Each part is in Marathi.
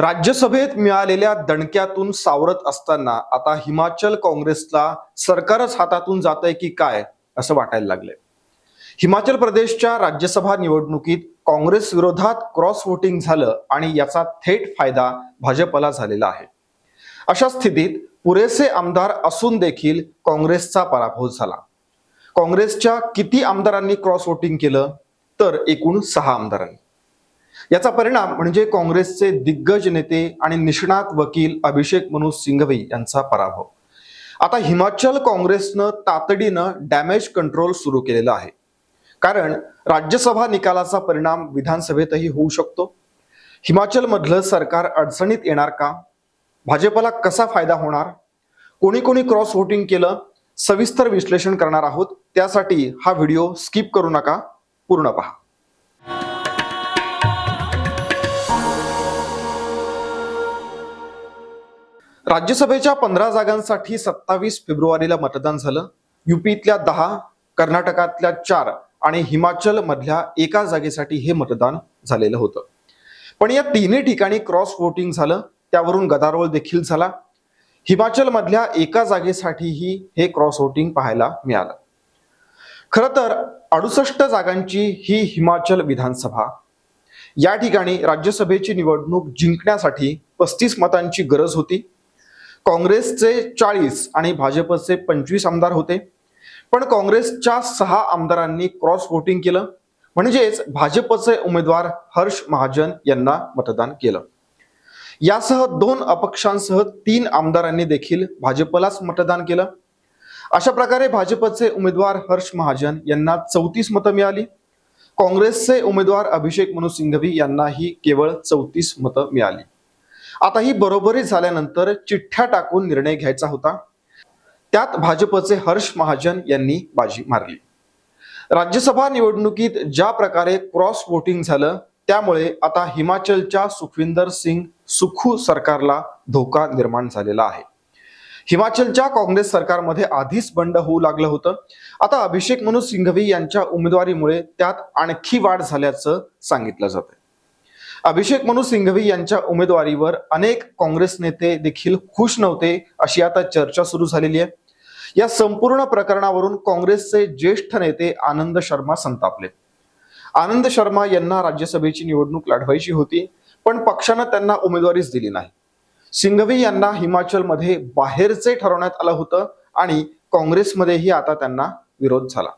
राज्यसभेत मिळालेल्या दणक्यातून सावरत असताना आता हिमाचल काँग्रेसला सरकारच हातातून जात आहे की काय असं वाटायला लागलंय. हिमाचल प्रदेशच्या राज्यसभा निवडणुकीत काँग्रेस विरोधात क्रॉस वोटिंग झालं आणि याचा थेट फायदा भाजपला झालेला आहे. अशा स्थितीत पुरेसे आमदार असून देखील काँग्रेसचा पराभव झाला. काँग्रेसच्या किती आमदारांनी क्रॉस वोटिंग केलं? तर एकूण सहा आमदारांनी. याचा परिणाम म्हणजे काँग्रेसचे दिग्गज नेते आणि निष्णात वकील अभिषेक मनु सिंघवी यांचा पराभव. आता हिमाचल काँग्रेसनं तातडीनं डॅमेज कंट्रोल सुरू केलेलं आहे. कारण राज्यसभा निकालाचा परिणाम विधानसभेतही होऊ शकतो. हिमाचलमधलं सरकार अडचणीत येणार का? भाजपला कसा फायदा होणार? कोणी कोणी क्रॉस व्होटिंग केलं? सविस्तर विश्लेषण करणार आहोत. त्यासाठी हा व्हिडिओ स्किप करू नका. पूर्ण पहा. राज्यसभेच्या पंधरा जागांसाठी सत्तावीस फेब्रुवारीला मतदान झालं. युपीतल्या दहा कर्नाटकातल्या चार आणि हिमाचल मधल्या एका जागेसाठी हे मतदान झालेलं होतं. पण या तिन्ही ठिकाणी क्रॉस वोटिंग झालं. त्यावरून गदारोळ देखील झाला. हिमाचल मधल्या एका जागेसाठीही हे क्रॉस वोटिंग पाहायला मिळालं. खरं तर अडुसष्ट जागांची ही हिमाचल विधानसभा. या ठिकाणी राज्यसभेची निवडणूक जिंकण्यासाठी पस्तीस मतांची गरज होती. काँग्रेसचे चाळीस आणि भाजपचे पंचवीस आमदार होते. पण काँग्रेसच्या सहा आमदारांनी क्रॉस व्होटिंग केलं. म्हणजेच भाजपचे उमेदवार हर्ष महाजन यांना मतदान केलं. यासह दोन अपक्षांसह तीन आमदारांनी देखील भाजपलाच मतदान केलं. अशा प्रकारे भाजपचे उमेदवार हर्ष महाजन यांना चौतीस मतं मिळाली. काँग्रेसचे उमेदवार अभिषेक मनु सिंघवी यांनाही केवळ चौतीस मतं मिळाली. आता ही बरोबरी झाल्यानंतर चिठ्ठ्या टाकून निर्णय घ्यायचा होता. त्यात भाजपचे हर्ष महाजन यांनी बाजी मारली. राज्यसभा निवडणुकीत ज्या प्रकारे क्रॉस वोटिंग झालं त्यामुळे आता हिमाचलच्या सुखविंदर सिंग सुखू सरकारला धोका निर्माण झालेला आहे. हिमाचलच्या काँग्रेस सरकारमध्ये आधीच बंड होऊ लागलं होतं. आता अभिषेक मनु सिंघवी यांच्या उमेदवारीमुळे त्यात आणखी वाढ झाल्याचं सांगितलं जातं अभिषेक मनु सिंघवी यांच्या उमेदवारीवर अनेक काँग्रेस नेते देखील खुश नव्हते अशी आता चर्चा सुरू झालेली आहे. या संपूर्ण प्रकरणावरून काँग्रेसचे ज्येष्ठ नेते आनंद शर्मा संतापले. आनंद शर्मा यांना राज्यसभेची निवडणूक लढवायची होती पण पक्षानं त्यांना उमेदवारीच दिली नाही. सिंघवी यांना हिमाचलमध्ये बाहेरचे ठरवण्यात आलं होतं आणि काँग्रेसमध्येही आता त्यांना विरोध झाला.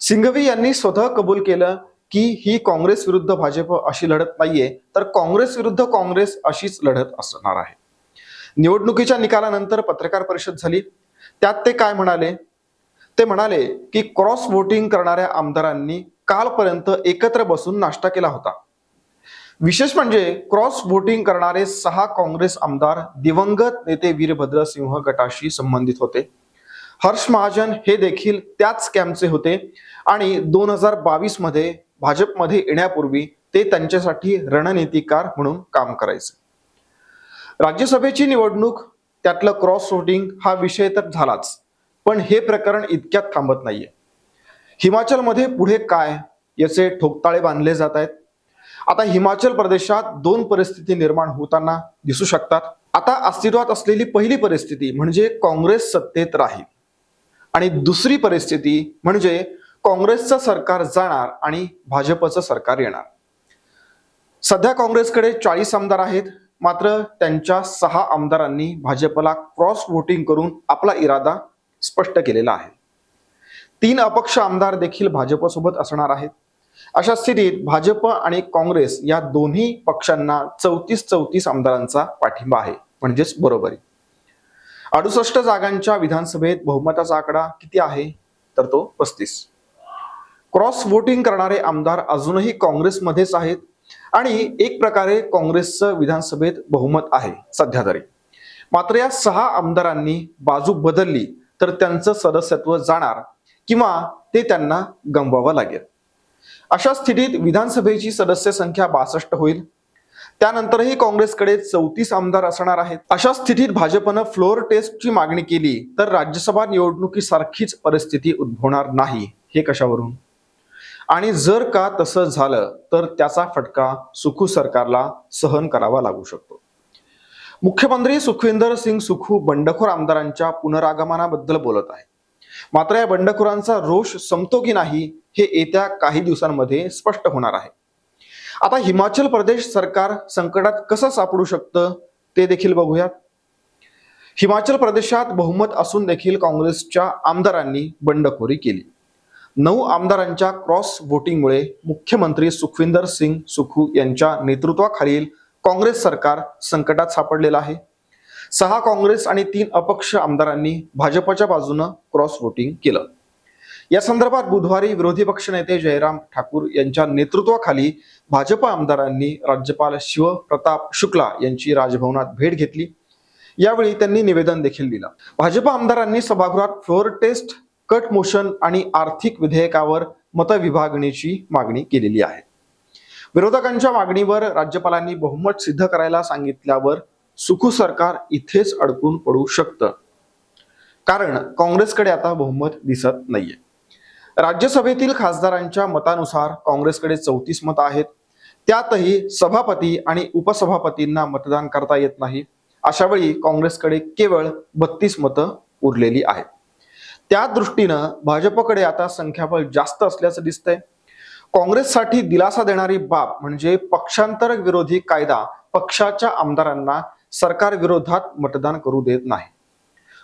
सिंघवी यांनी स्वतः कबूल केलं की ही काँग्रेस विरुद्ध भाजप अशी लढत नाहीये तर काँग्रेस विरुद्ध काँग्रेस अशीच लढत असणार आहे. निवडणुकीच्या निकालानंतर पत्रकार परिषद झाली. त्यात ते काय म्हणाले? ते म्हणाले की क्रॉस वोटिंग करणाऱ्या आमदारांनी कालपर्यंत एकत्र बसून नाश्ता केला होता. विशेष म्हणजे क्रॉस व्होटिंग करणारे सहा काँग्रेस आमदार दिवंगत नेते वीरभद्र सिंह गटाशी संबंधित होते. हर्ष महाजन हे देखील त्याच कॅम्पचे होते आणि दोन हजार बावीसमध्ये भाजपमध्ये येण्यापूर्वी ते त्यांच्यासाठी रणनीतिकार म्हणून काम करायचे. राज्यसभेची निवडणूक त्यातलं क्रॉस वोटिंग हा विषय तर झालाच पण हे प्रकरण इतक्यात थांबत नाहीये. हिमाचलमध्ये पुढे काय याचे ठोकताळे बांधले जात आहेत? आता हिमाचल प्रदेशात दोन परिस्थिती निर्माण होताना दिसू शकतात. आता अस्तित्वात असलेली पहिली परिस्थिती म्हणजे काँग्रेस सत्तेत राहील. आणि दुसरी परिस्थिती म्हणजे काँग्रेसचं सरकार जाणार आणि भाजपचं सरकार येणार. सध्या काँग्रेसकडे चाळीस आमदार आहेत. मात्र त्यांच्या सहा आमदारांनी भाजपला क्रॉस वोटिंग करून आपला इरादा स्पष्ट केलेला आहे. तीन अपक्ष आमदार देखील भाजपसोबत असणार आहेत. अशा स्थितीत भाजप आणि काँग्रेस या दोन्ही पक्षांना चौतीस चौतीस आमदारांचा पाठिंबा आहे. म्हणजेच बरोबरी. अडुसष्ट जागांच्या विधानसभेत बहुमताचा आकडा किती आहे? तर तो पस्तीस. क्रॉस वोटिंग करणारे आमदार अजूनही काँग्रेसमध्येच आहेत. आणि एक प्रकारे काँग्रेसचं विधानसभेत बहुमत आहे सध्या तरी. मात्र या सहा आमदारांनी बाजू बदलली तर त्यांचं सदस्यत्व जाणार किंवा ते त्यांना गमवावं लागेल. अशा स्थितीत विधानसभेची सदस्य संख्या बासष्ट होईल. त्यानंतरही काँग्रेसकडे चौतीस आमदार असणार आहेत. अशा स्थितीत भाजपनं फ्लोअर टेस्टची मागणी केली तर राज्यसभा निवडणुकीसारखीच परिस्थिती उद्भवणार नाही. हे कशावरून? आणि जर का तसं झालं तर त्याचा फटका सुखू सरकारला सहन करावा लागू शकतो. मुख्यमंत्री सुखविंदर सिंग सुखू बंडखोर आमदारांच्या पुनरागमनाबद्दल बोलत आहे मात्र या बंडखोरांचा रोष संपतो की नाही हे येत्या काही दिवसांमध्ये स्पष्ट होणार आहे. आता हिमाचल प्रदेश सरकार संकटात कसं सापडू शकतं ते देखील बघूयात. हिमाचल प्रदेशात बहुमत असून देखील काँग्रेसच्या आमदारांनी बंडखोरी केली. नऊ आमदारांच्या क्रॉस व्होटिंगमुळे मुख्यमंत्री सुखविंदर सिंग सुखू यांच्या नेतृत्वाखालील काँग्रेस सरकार संकटात सापडलेलं आहे. सहा काँग्रेस आणि तीन अपक्ष आमदारांनी भाजपच्या बाजूनं क्रॉस व्होटिंग केलं. या संदर्भात बुधवारी विरोधी पक्षनेते जयराम ठाकूर यांच्या नेतृत्वाखाली भाजप आमदारांनी राज्यपाल शिवप्रताप शुक्ला यांची राजभवनात भेट घेतली. यावेळी त्यांनी निवेदन देखील दिलं. भाजप आमदारांनी सभागृहात फ्लोअर टेस्ट कट मोशन आणि आर्थिक विधेयकावर मतविभागणीची मागणी केलेली आहे. विरोधकांच्या मागणीवर राज्यपालांनी बहुमत सिद्ध करायला सांगितल्यावर सुखू सरकार इथेच अडकून पडू शकतं. कारण काँग्रेसकडे आता बहुमत दिसत नाहीये. राज्यसभेतील खासदारांच्या मतानुसार काँग्रेसकडे चौतीस मतं आहेत. त्यातही सभापती आणि उपसभापतींना मतदान करता येत नाही. अशा वेळी काँग्रेसकडे केवळ बत्तीस मतं उरलेली आहेत. त्या दृष्टीनं भाजपकडे आता संख्याबळ जास्त असल्याचं दिसतंय. काँग्रेससाठी दिलासा देणारी बाब म्हणजे पक्षांतर विरोधी कायदा पक्षाच्या आमदारांना सरकार विरोधात मतदान करू देत नाही.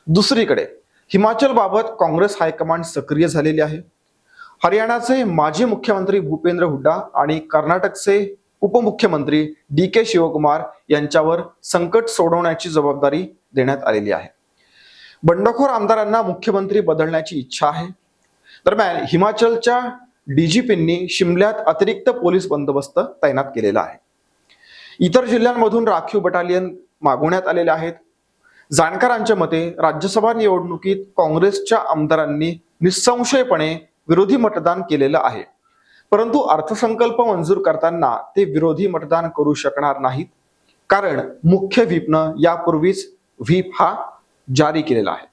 दुसरीकडे हिमाचल बाबत काँग्रेस हायकमांड सक्रिय झालेली आहे. हरियाणाचे माजी मुख्यमंत्री भूपेंद्र हुड्डा आणि कर्नाटकचे उपमुख्यमंत्री डी के शिवकुमार यांच्यावर संकट सोडवण्याची जबाबदारी देण्यात आलेली आहे. बंडखोर आमदारांना मुख्यमंत्री बदलण्याची इच्छा आहे. दरम्यान हिमाचलच्या डीजीपींनी शिमल्यात अतिरिक्त पोलीस बंदोबस्त तैनात केलेला आहे. इतर जिल्ह्यांमधून राखीव बटालियन मागवण्यात आलेले आहेत. जाणकारांच्या मते राज्यसभा निवडणुकीत काँग्रेसच्या आमदारांनी निसंशयपणे विरोधी मतदान केलेलं आहे. परंतु अर्थसंकल्प मंजूर करताना ते विरोधी मतदान करू शकणार नाहीत. कारण मुख्य व्हीपनं यापूर्वीच व्हीप हा जारी केलेला आहे.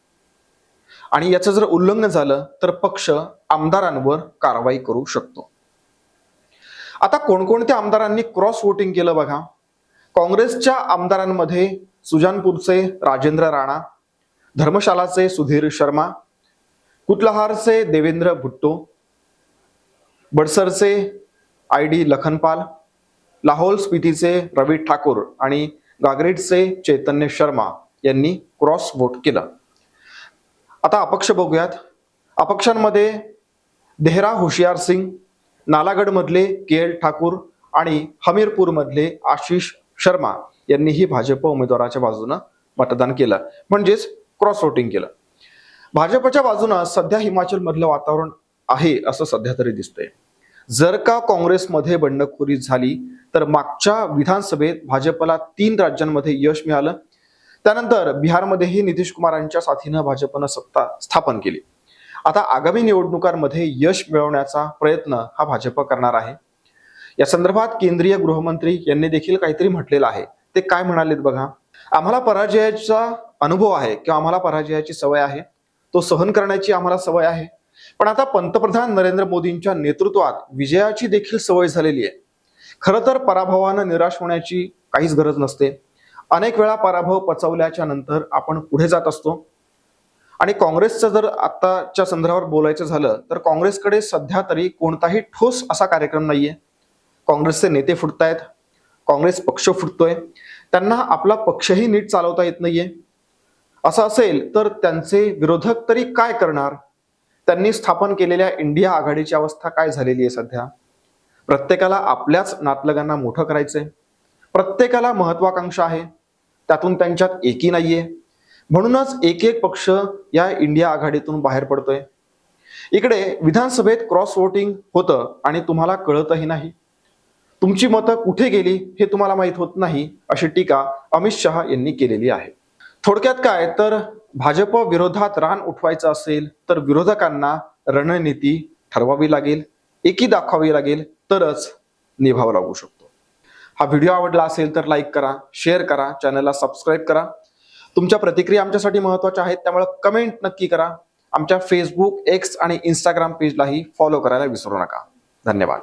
आणि याचं जर उल्लंघन झालं तर पक्ष आमदारांवर कारवाई करू शकतो. आता कोणकोणत्या आमदारांनी क्रॉस वोटिंग केलं बघा. काँग्रेसच्या आमदारांमध्ये सुजानपूरचे राजेंद्र राणा धर्मशालाचे सुधीर शर्मा कुतलहारचे देवेंद्र भुट्टो बडसरचे आय डी लखनपाल लाहोल स्पितीचे रवी ठाकूर आणि गागरेटचे चैतन्य शर्मा यांनी क्रॉस वोट केलं. आता अपक्ष बघूयात. अपक्षांमध्ये देहरा हुशियार सिंग नालागडमधले के एल ठाकूर आणि हमीरपूरमधले आशिष शर्मा यांनीही भाजप उमेदवाराच्या बाजूनं मतदान केलं. म्हणजेच क्रॉस वोटिंग केलं. भाजपच्या बाजूनं सध्या हिमाचलमधलं वातावरण आहे असं सध्या तरी दिसतंय. जर का काँग्रेसमध्ये बंडखोरी झाली तर मागच्या विधानसभेत भाजपला तीन राज्यांमध्ये यश मिळालं त्यानंतर बिहारमध्येही नितीश कुमारांच्या साथीनं भाजपनं सत्ता स्थापन केली. आता आगामी निवडणुकांमध्ये यश मिळवण्याचा प्रयत्न हा भाजप करणार आहे. या संदर्भात केंद्रीय गृहमंत्री यांनी देखील काहीतरी म्हटलेलं आहे. ते काय म्हणालेत बघा? आम्हाला पराजयाचा अनुभव आहे किंवा आम्हाला पराजयाची सवय आहे. तो सहन करण्याची आम्हाला सवय आहे. पण आता पंतप्रधान नरेंद्र मोदींच्या नेतृत्वात विजयाची देखील सवय झालेली आहे. खरं तर पराभवानं निराश होण्याची काहीच गरज नसते. अनेक वेळा पराभव पचवल्याच्या नंतर आपण पुढे जात असतो. आणि काँग्रेसचं जर आत्ताच्या संदर्भावर बोलायचं झालं तर काँग्रेसकडे सध्या तरी कोणताही ठोस असा कार्यक्रम नाहीये. काँग्रेसचे नेते फुटतायत काँग्रेस पक्ष फुटतोय त्यांना आपला पक्षही नीट चालवता येत नाहीये. असं असेल तर त्यांचे विरोधक तरी काय करणार? त्यांनी स्थापन केलेल्या इंडिया आघाडीची अवस्था काय झालेली आहे सध्या? प्रत्येकाला आपल्याच नातलगांना मोठं करायचंय. प्रत्येकाला महत्वाकांक्षा आहे. त्यातून त्यांच्यात एकी नाहीये. म्हणूनच एक एक पक्ष या इंडिया आघाडीतून बाहेर पडतोय. इकडे विधानसभेत क्रॉस वोटिंग होतं आणि तुम्हाला कळतही नाही. तुमची मतं कुठे गेली हे तुम्हाला माहीत होत नाही अशी टीका अमित शहा यांनी केलेली आहे. थोडक्यात काय तर भाजप विरोधात रान उठवायचं असेल तर विरोधकांना रणनीती ठरवावी लागेल एकी दाखवावी लागेल तरच निभावं लागू शकतो. हा व्हिडिओ आवडला असेल तर लाईक करा शेअर करा चॅनलला सबस्क्राईब करा. तुमच्या प्रतिक्रिया आमच्यासाठी महत्त्वाच्या आहेत त्यामुळे कमेंट नक्की करा. आमच्या फेसबुक एक्स आणि इंस्टाग्राम पेजलाही फॉलो करायला विसरू नका. धन्यवाद.